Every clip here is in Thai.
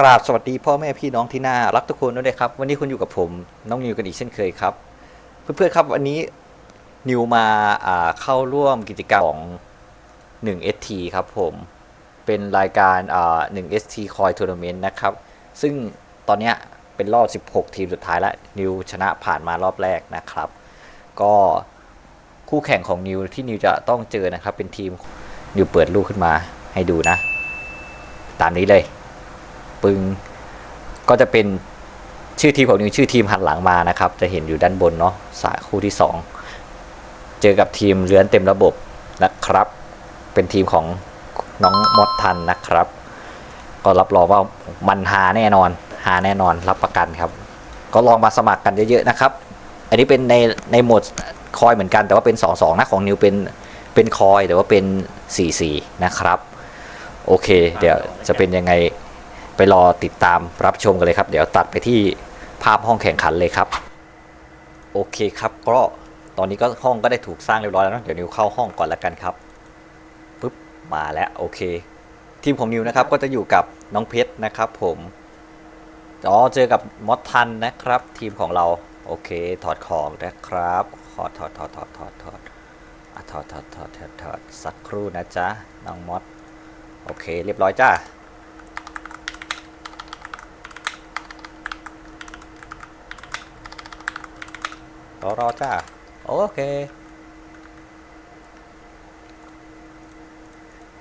ราบสวัสดีพ่อแม่พี่น้องที่น่ารักทุกคนด้วยนะครับ วันนี้คุณอยู่กับผมน้องนิวกันอีกเช่นเคยครับ เพื่อนๆครับวันนี้นิวมาเข้าร่วมกิจกรรมของ 1ST ครับผมเป็นรายการอ่า 1ST Coin Tournament นะครับ ซึ่งตอนนี้เป็นรอบ 16 ทีมสุดท้ายแล้ว นิวชนะผ่านมารอบแรกนะครับ ก็คู่แข่งของนิวที่นิวจะต้องเจอนะครับ เป็นทีมนิวเปิดลูกขึ้นมาให้ดูนะ ตามนี้เลย ปึง ก็จะเป็นชื่อทีมของนิวชื่อทีมหันหลังมานะครับ จะเห็นอยู่ด้านบนเนาะสายคู่ที่ 2 เจอกับทีมเลื้อนเต็มระบบนะครับ เป็นทีมของน้องมดทันนะครับ ก็รับรองว่ามันหาแน่นอนหาแน่นอนรับประกันครับ ก็ลองมาสมัครกันเยอะๆนะครับ อันนี้เป็นในในโหมดคอยเหมือนกันแต่ว่าเป็น 2-2นะของนิวเป็นเป็นคอยแต่ว่าเป็น 4-4 นะครับ โอเค เดี๋ยวจะเป็นยังไง ไปรอติดตามรับชมกันเลยครับ เดี๋ยวตัดไปที่ภาพห้องแข่งขันเลยครับ โอเคครับก็ตอนนี้ก็ห้องก็ได้ถูกสร้างเรียบร้อยแล้วนอะเดี๋ยวนิวเข้าห้องก่อนละกันครับปุ๊บมาแล้วโอเค ทีมของนิวนะครับก็จะอยู่กับน้องเพชรนะครับ ผมอ๋อเจอกับมอสทันนะครับ ทีมของเราโอเค ถอดของนะครับขอถอดถอดถอดถอดถอดถอดถอดถอดถอดสักครู่นะจ๊ะน้องมอสโอเค เรียบร้อยจ้า รอรอจ้า โอเค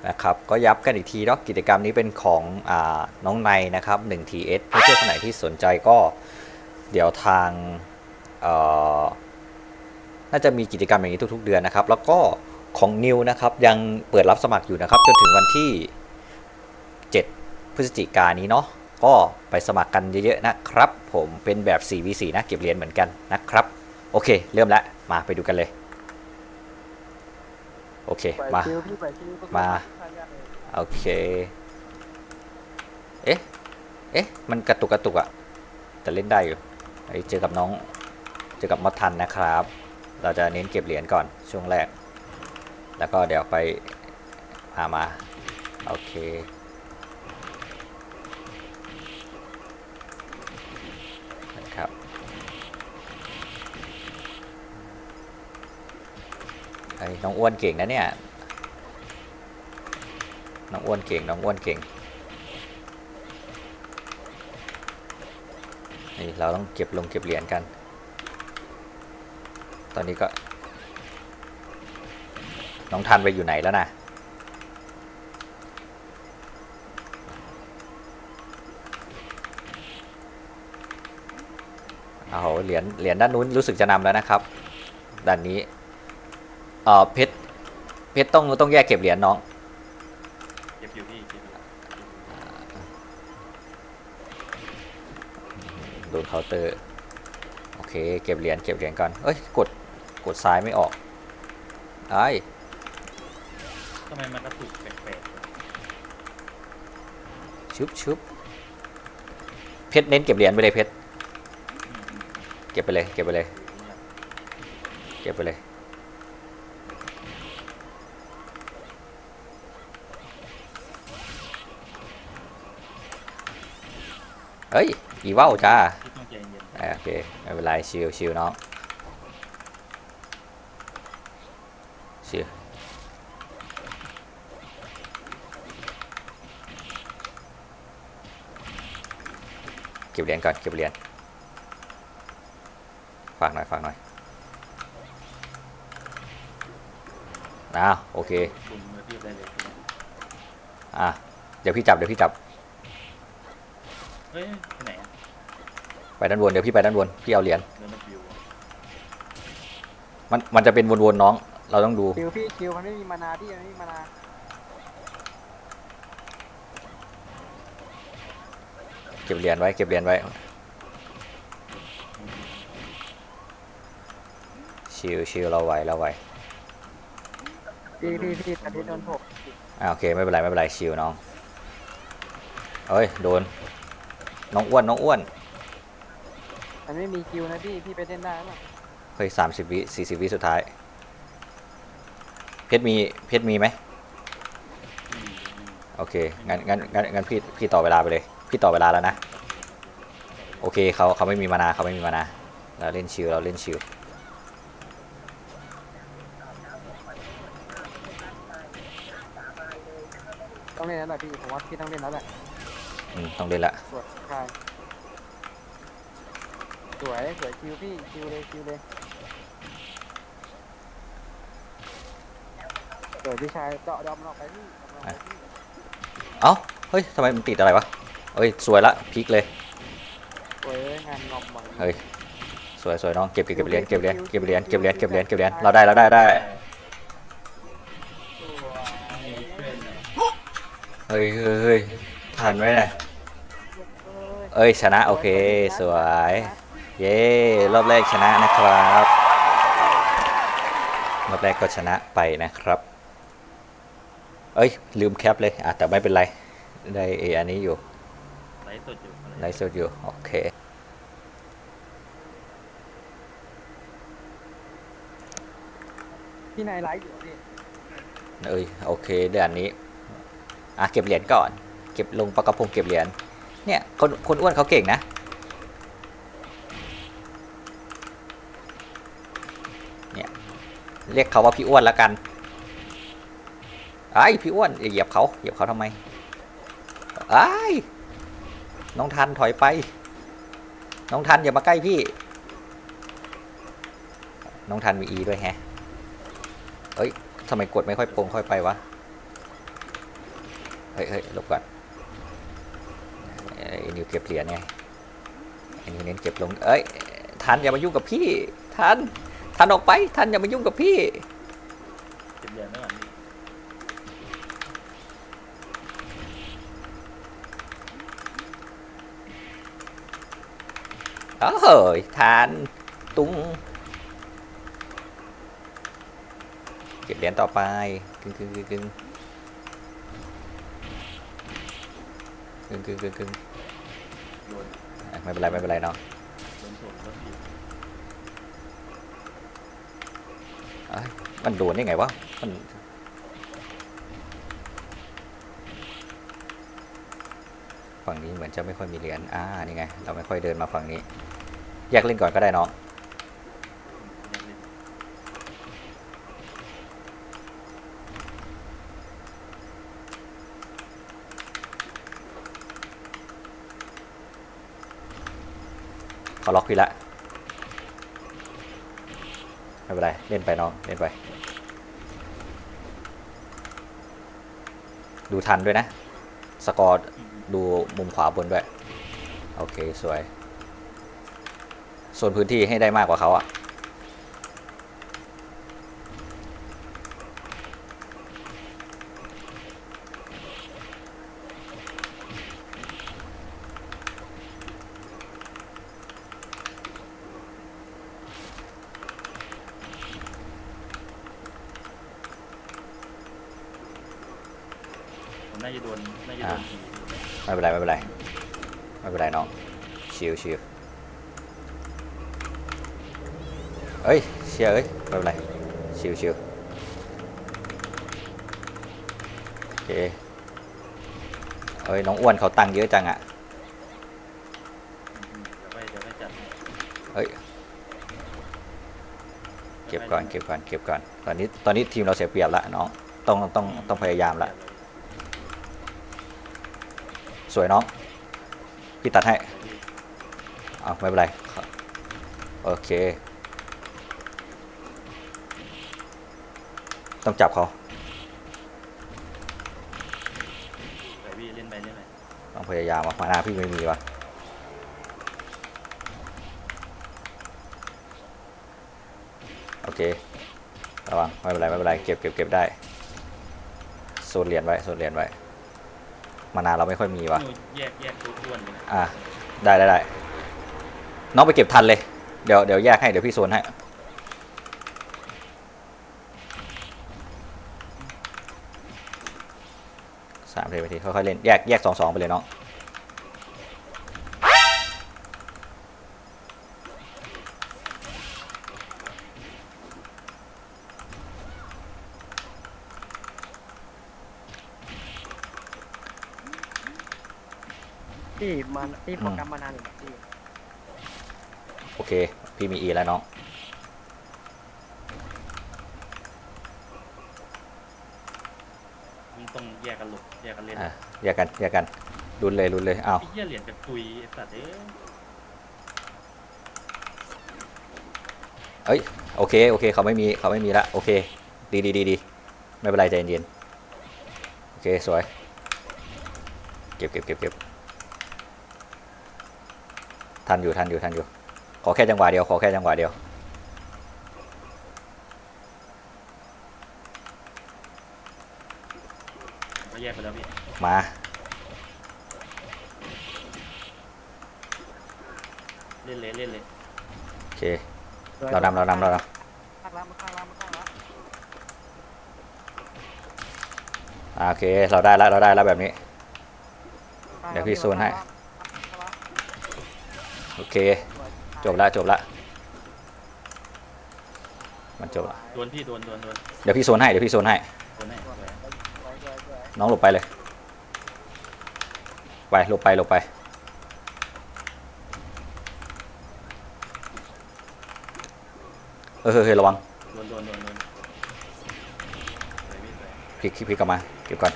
นะครับ ก็ย้ำกันอีกทีเนาะกิจกรรมนี้เป็นของอน้องในนะครับ 1TS เพื่อนๆคนไหนที่สนใจก็เดี๋ยวทางน่าจะมีกิจกรรมอย่างนี้ทุก ๆ เดือนนะครับ แล้วก็ของนิวนะครับยังเปิดรับสมัครอยู่นะครับ จนถึงวันที่ 7 พฤศจิกายนนี้เนาะก็ไปสมัครกันเยอะๆนะครับ ผมเป็นแบบ 4v4 นะเก็บเหรียญเหมือนกันนะครับ โอเค เริ่มแล้วมาไปดูกันเลย โอเค มาปล่อยคิวพี่ปล่อยคิวมา โอเค เอ๊ะ เอ๊ะ มันกระตุกกระตุกอะแต่เล่นได้อยู่ไอ้เจอกับน้อง เจอกับมอดทันนะครับ เราจะเน้นเก็บเหรียญก่อนช่วงแรก แล้วก็เดี๋ยวไปอามา โอเค นะครับ ไอ้น้องอ้วนเก่งนะเนี่ย น้องอ้วนเก่ง น้องอ้วนเก่ง นี่เราต้องเก็บลงเก็บเหรียญกัน ตอนนี้ก็ น้องทันไปอยู่ไหนแล้วนะเอาเหรียญเหรียญด้านนู้นรู้สึกจะนำแล้วนะครับด้านนี้ เอ่อเพชรเพชรต้องต้องแยกเก็บเหรียญน้อง เก็บอยู่พี่เก็บอยู่โดนเคาน์เตอร์ โอเค เก็บเหรียญเก็บเหรียญก่อนเอ้ย กดกดซ้ายไม่ออกไอ้ยทำไมมันกระตุกแปลกชุบชุบเพชรเน้นเก็บเหรียญไปเลยเพชรๆอืมอืมเก็บไปเลยเก็บไปเลยเก็บไปเลย เฮ้ย อีว่าวจ้าพี่ต้องใจเย็นอ่าโอเค ไม่เป็นไร ชิลชิลน้อง ชิลเก็บเหรียญก่อน เก็บเหรียญฝากหน่อยฝากหน่อยอ้าวโอเคคุณมือพี่ได้เลยทีเนี้ยอะ เดี๋ยวพี่จับ เดี๋ยวพี่จับ เฮ้ยไปไหนอะไปด้านบนเดี๋ยวพี่ไปด้านบนพี่เอาเหรียญเดินมาฟิวอะมันมันจะเป็นวนๆน้อง เราต้องดูคิวพี่คิวมันไม่มีมานาพี่มันไม่มีมานาเก็บเหรียญไว้เก็บเหรียญไว้ชิลชิลเราไหวเราไหวพี่พี่พี่แต่ที่โดนถกอ่าโอเคไม่เป็นไรไม่เป็นไรชิลน้องเอ้ยโดน น้องอ้วนน้องอ้วนมันไม่มีคิวนะพี่ พี่ไปเล่นได้หรอเฮ้ยสามสิบวิสี่สิบวิสุดท้าย เพชรมีเพชรมีไหมอืมอืมโอเคงั้นงั้นงั้นงั้นพี่พี่ต่อเวลาไปเลย พี่ต่อเวลาแล้วนะ โอเคเขาเขาไม่มีมานาเขาไม่มีมานาเราเล่นชิวเราเล่นชิวต้องเล่นแล้วแหละพี่ผมว่าพี่ต้องเล่นแล้วแหละ อืมต้องเล่นละ สวยใช่สวยสวยคิวพี่คิวเลยคิวเลยสวยพี่ชายเดาะดอมมันออกไปพี่ดอมมันออกไปพี่เอ้า เฮ้ยทำไมมันติดอะไรวะเอ้ย สวยละพลิกเลย สวยงานงอมหวังเฮ้ย สวยสวยน้อง เก็บเก็บเก็บเหรียญ เก็บเหรียญ เก็บเหรียญ เก็บเหรียญ เก็บเหรียญ เก็บเหรียญ เราได้ เราได้ ได้มีเพื่อนหน่อยเฮ้ยเฮ้ยเฮ้ยทันไหมเนี่ย เอ้ยเอ้ยชนะโอเคสวย เย้รอบแรกชนะนะครับรอบแรกก็ชนะไปนะครับ เอ้ยลืมแคปเลยอะแต่ไม่เป็นไรได้เออันนี้อยู่ไลฟ์สดอยู่อะไรไลฟ์สดอยู่โอเคพี่นายไลฟ์อยู่พี่เอ้ยโอเคเดือนนี้อะเก็บเหรียญก่อน เก็บลงปากกระพงเก็บเหรียญ เนี่ยคนคนอ้วนเขาเก่งนะ เนี่ย เรียกเขาว่าพี่อ้วนแล้วกันไอ้พี่อ้วนอย่าเหยียบเขาเหยียบเขาทำไมไอ้น้องทันถอยไป น้องทันอย่ามาใกล้พี่ น้องทันมีอีด้วยแฮะเอ้ยทำไมกดไม่ค่อยโปร่งค่อยไปวะ เฮ้ยเฮ้ยลบก่อน นิวเก็บเหรียญไงไอ้นิวเน้นเก็บลง เอ้ย ทันอย่ามายุ่งกับพี่ ทัน ทันออกไป ทันอย่ามายุ่งกับพี่ เก็บเหรียญไม่หวานโอ้ยทาน ตุ้ง เก็บเหรียญต่อไปกึ่งกึ่งกึ่งกึ่งกึ่งกึ่งกึ่ง ไม่เป็นไรไม่เป็นไรเนาะมันโดนได้ไงวะมันฝั่งนี้เหมือนจะไม่ค่อยมีเหรียญอ่านี่ไง เราไม่ค่อยเดินมาฝั่งนี้ แยกเล่นก่อนก็ได้น้อง ยังเล่น เขาล็อกพี่ละไม่เป็นไรเล่นไปน้องเล่นไป ดูทันด้วยนะ สกอร์ดูมุมขวาบนด้วย โอเค สวย ส่วนพื้นที่ให้ได้มากกว่าเขาอะ น่าจะโดนน่าจะโดนทีไม่เป็นไรไม่เป็นไรไม่เป็นไรน้องชิวชิวเอ้ยเชียร์เอ้ยไม่เป็นไรชิวชิวโอเคเอ้ยน้องอ้วนเขาตังค์เยอะจังอะอืมเดี๋ยวไปเดี๋ยวไปจัดเอ้ยเก็บก่อนเก็บก่อนเก็บก่อนตอนนี้ตอนนี้ทีมเราเสียเปรียบละน้องต้องต้องต้องพยายามละ สวยน้องพี่ตัดให้เอาไม่เป็นไรโอเค ต้องจับเขาไปพี่เล่นไปเล่นไปต้องพยายามว่ะมาหน้าพี่ไม่มีวะโอเคระวังไม่เป็นไรไม่เป็นไรเก็บเก็บเก็บได้โซนเหรียญไว้โซนเหรียญไว้ มานาเราไม่ค่อยมีวะหนูแยกแยกตัวอ้วนเลยนะอะได้ได้ได้น้องไปเก็บทันเลย เดี๋ยวเดี๋ยวแยกให้เดี๋ยวพี่โซนให้สามเลยไปทีค่อยๆเล่นแยกแยกสองสองไปเลยน้อง พี่มันพี่โปรแกรมมานานอยู่นะพี่โอเค พี่มี E แล้วน้อง มึงต้องแยกกันหลบแยกกันเล่นอะแยกกันแยกกันรุนเลยรุนเลยอ้าวไอ้เหี้ยเหรียญกับคุยไอ้สัตว์เอ้ยเอ้ยโอเคโอเคเขาไม่มีเขาไม่มีละโอเค ดีดีดีดีไม่เป็นไรใจเย็นๆโอเคสวย เก็บเก็บเก็บเก็บ ทันอยู่ทันอยู่ทันอยู่ ขอแค่จังหวะเดียวขอแค่จังหวะเดียวก็แยกไปแล้วพี่มาเล่นเลยเล่นเลยโอเคเรานำเรานำเรานข้างล่างมาข้างล่างมาข้างล่างำอ่าโอเคเราได้แล้วเราได้แล้วแบบนี้ เดี๋ยวพี่โซนให้ โอเค จบละจบละมันจบละโดนพี่โดนโดนโดนเดี๋ยวพี่โซนให้เดี๋ยวพี่โซนให้ โดนไหนสวยน้องหลบไปเลย ไปหลบไปหลบไป เออเฮ้ยเฮ้ยระวังโดนโดนโดนโดนสวยพี่สวยพลิกพลิกพลิกกลับมาเก็บก่อน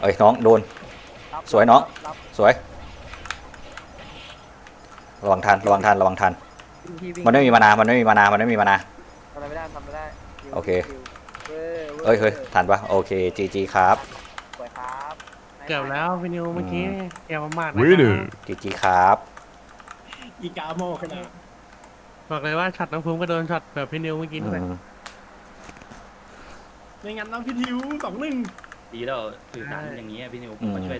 เอ้ยน้องโดน สวยน้องรับสวย ระวังทันระวังทันระวังทันพี่วิ่งมันไม่มีมานา มันไม่มีมานา มันไม่มีมานา ทำอะไรไม่ได้ทำไม่ได้คิวโอเคคิวเว้ยเอ้ยเฮ้ยทันปะโอเคจีจีครับสวยครับเกือบแล้วพี่นิวเมื่อกี้เกี่ยวมากนะ Winner จีจีครับ อีกาโมขนาดบอกเลยว่าช็อตน้องภูมิก็โดนช็อตแบบพี่นิวเมื่อกี้ด้วยอืมไม่งั้นน้องพี่ทิวสองหนึ่งดีแล้วสื่อสารอย่างนี้ยพี่นิวผมมาช่วย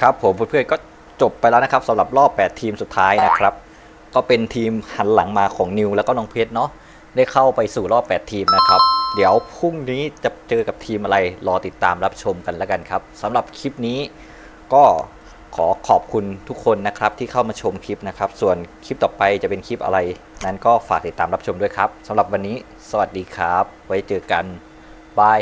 ครับผมเพื่อนๆก็ จบไปแล้วนะครับสำหรับรอบ 8 ทีมสุดท้ายนะครับ ก็เป็นทีมหันหลังมาของนิวแล้วก็น้องเพชรเนาะได้เข้าไปสู่รอบ 8 ทีมนะครับ เดี๋ยวพรุ่งนี้จะเจอกับทีมอะไรรอติดตามรับชมกันแล้วกันครับสำหรับคลิปนี้ก็ขอขอบคุณทุกคนนะครับที่เข้ามาชมคลิปนะครับ ส่วนคลิปต่อไปจะเป็นคลิปอะไร นั้นก็ฝากติดตามรับชมด้วยครับสำหรับวันนี้ สวัสดีครับ ไว้เจอกันบาย